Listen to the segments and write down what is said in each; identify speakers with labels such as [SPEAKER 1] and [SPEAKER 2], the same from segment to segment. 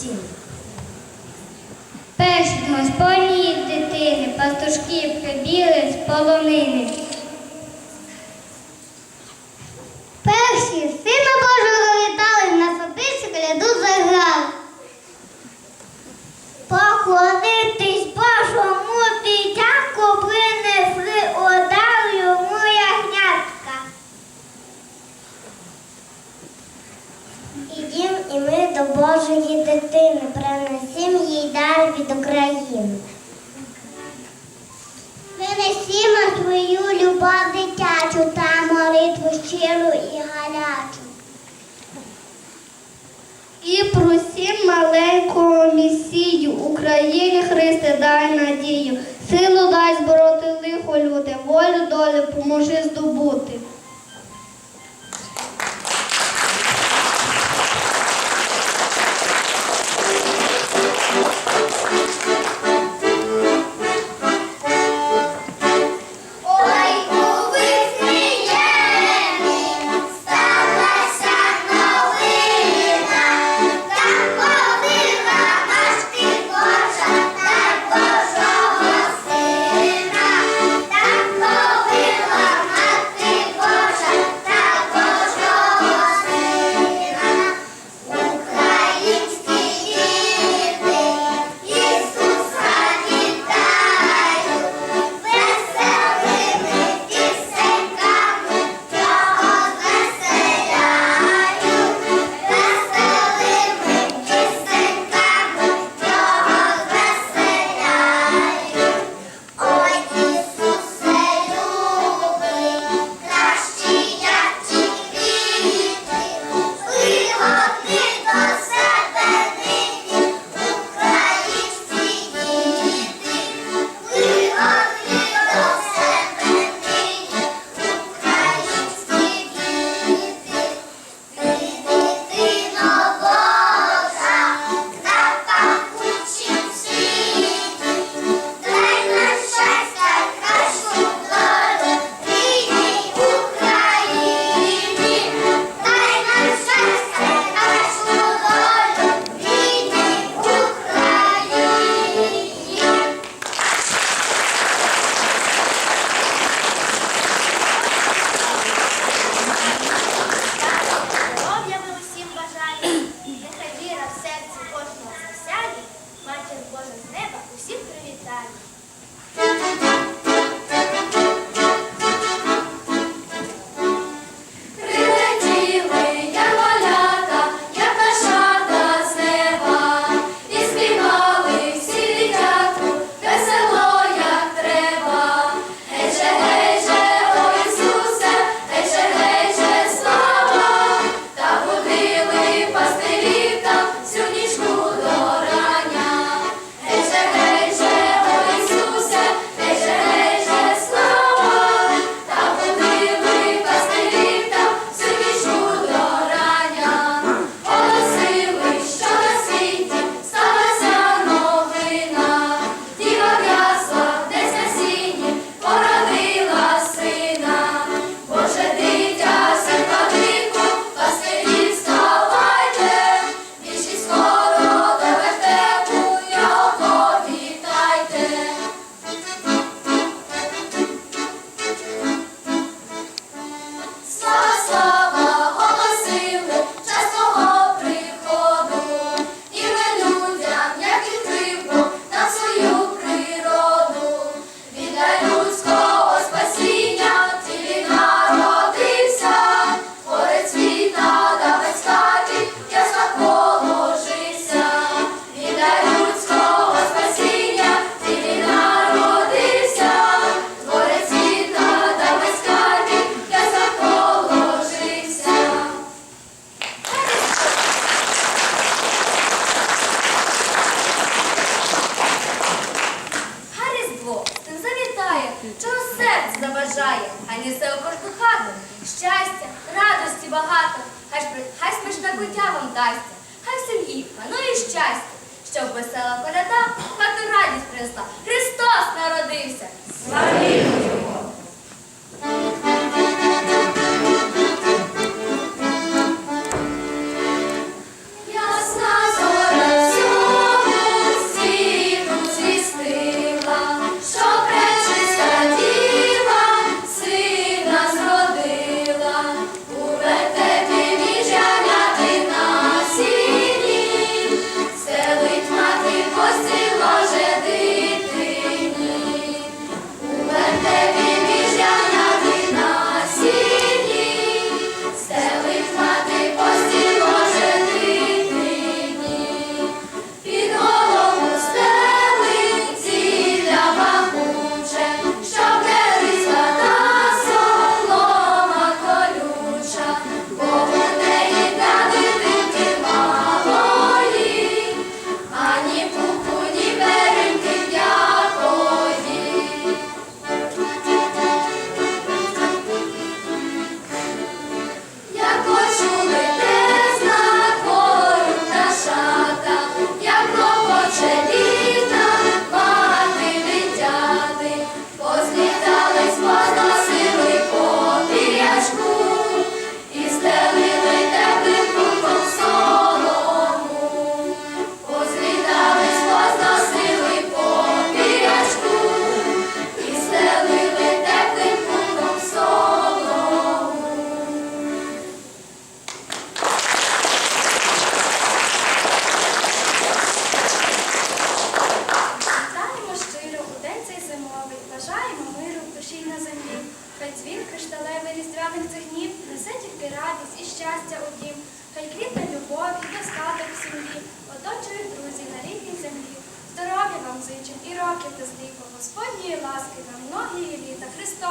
[SPEAKER 1] сіні.
[SPEAKER 2] Перші господні дитини, пастушки прибіли з полонини. Поклонитись Божому дитятку принесли удар йому ягнятка. Ідім і ми до Божої дитини принесім їй дар від України. Принесімо свою любов дитячу та молитву щиру і гарячу. І просім маленького Христе дай надію, силу дай збороти лихо люди, волю долю поможи здобути.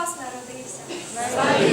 [SPEAKER 3] Христос народився.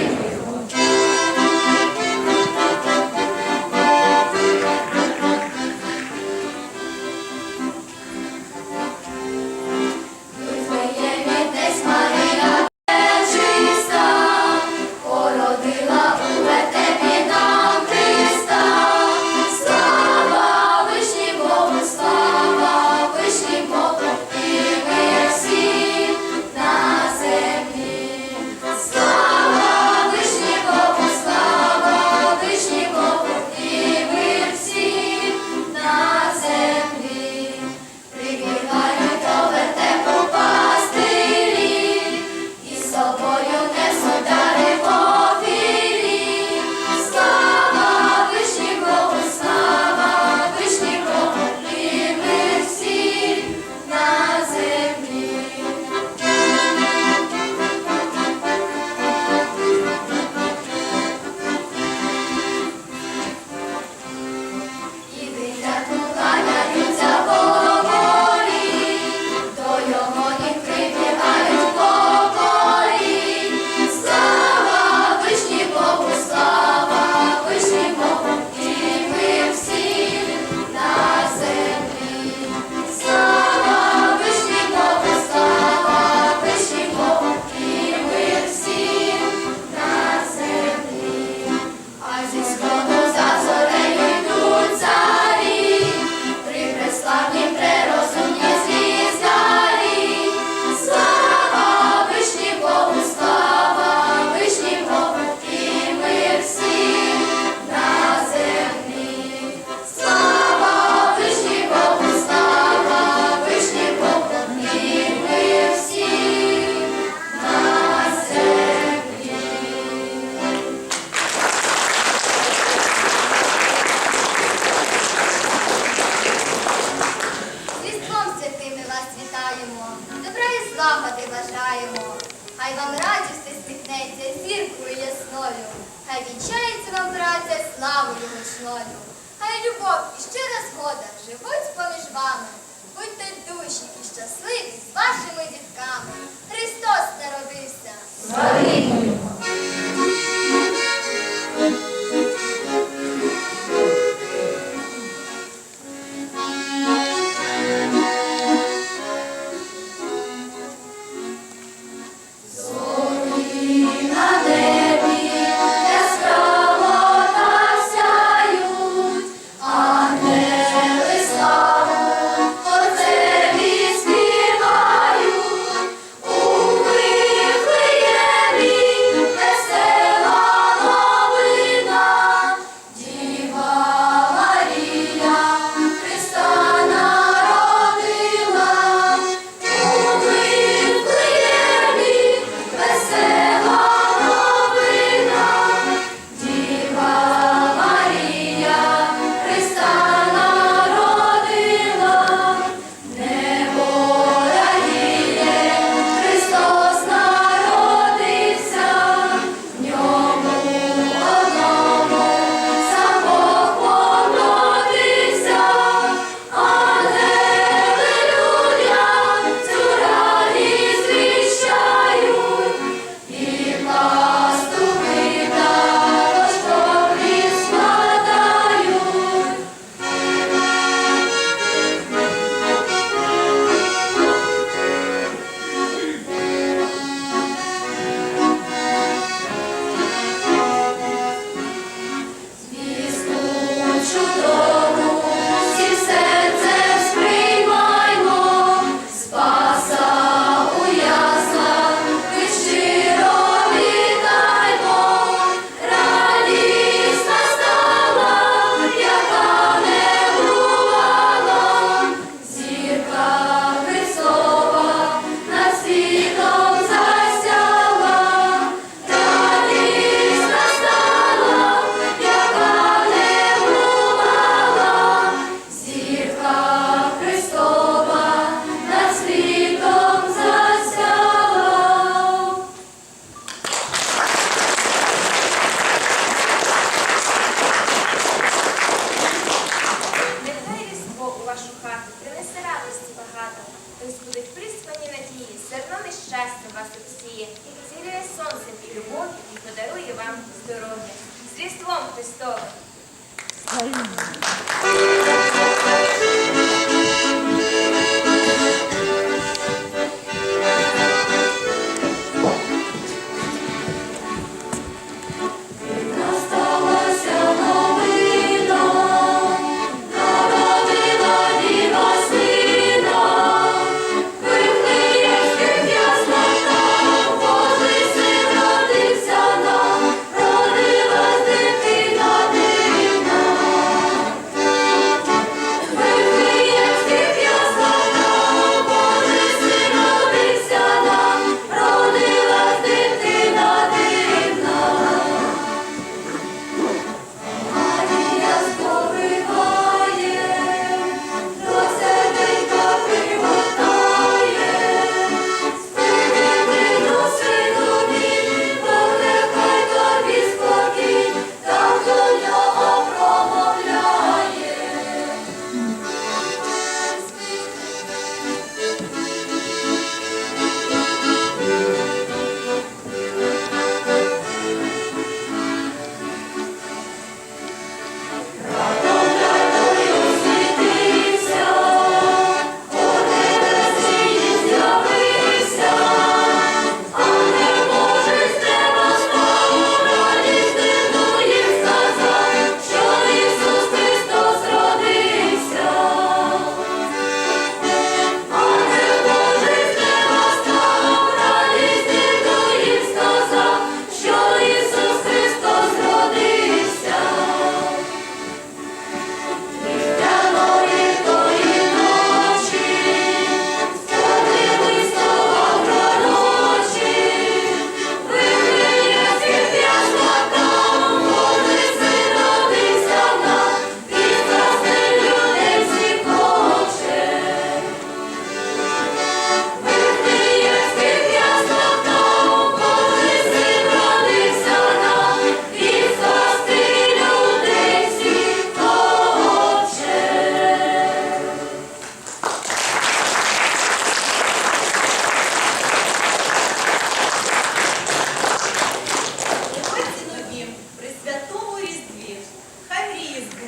[SPEAKER 3] 老师。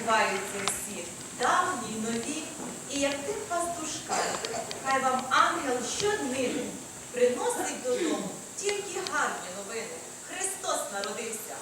[SPEAKER 3] відбуваються всі давні, нові, і
[SPEAKER 4] як тих пастушка, хай вам ангел щоднини приносить додому тільки гарні новини. Христос народився.